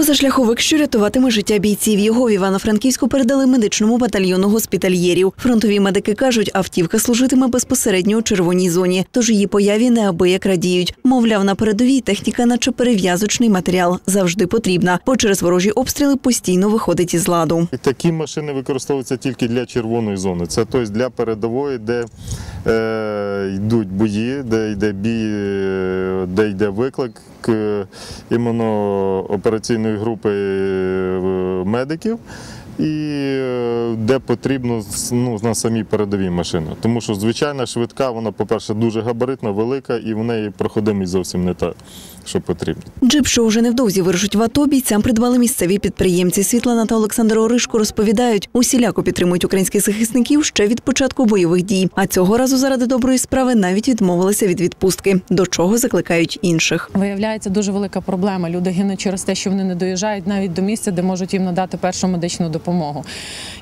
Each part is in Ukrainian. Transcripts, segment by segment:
Позашляховик, що рятуватиме життя бійців. Його в Івано-Франківську передали медичному батальйону госпітальєрів. Фронтові медики кажуть, автівка служитиме безпосередньо у червоній зоні, тож її появі неабияк радіють. Мовляв, на передовій техніка, наче перев'язочний матеріал, завжди потрібна, бо через ворожі обстріли постійно виходить із ладу. Такі машини використовуються тільки для червоної зони. Це тобто для передової, де е, йдуть бої, де йде бій, е, де йде виклик е, іменно операційної групи е, медиків. І е, де потрібно ну, на самій передовій машини. Тому що звичайна швидка, вона, по-перше, дуже габаритна, велика, і в неї проходимість зовсім не та, що потрібно. Джип, що вже невдовзі вирушить в АТО, бійцям придбали місцеві підприємці. Світлана та Олександр Оришко розповідають, усіляко підтримують українських захисників ще від початку бойових дій. А цього разу заради доброї справи навіть відмовилися від відпустки, до чого закликають інших. Виявляється дуже велика проблема. Люди гинуть через те, що вони не доїжджають навіть до місця, де можуть їм надати першу медичну допомогу.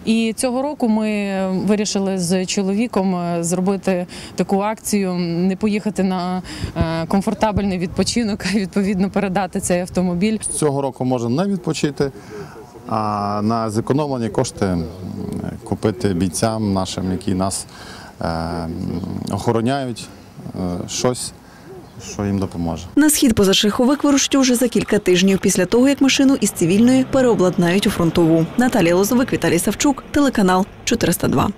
І цього року ми вирішили з чоловіком е, зробити таку акцію, не поїхати на е, комфортабельний відпочинок, а відповідно передати цей автомобіль. Цього року можна не відпочити, а на зекономлені кошти купити бійцям нашим, які нас е, охороняють, щось, що їм допоможе. На схід позашляховик вирушить уже за кілька тижнів після того, як машину із цивільної переобладнають у фронтову. Наталія Лозовик, Віталій Савчук, телеканал 402.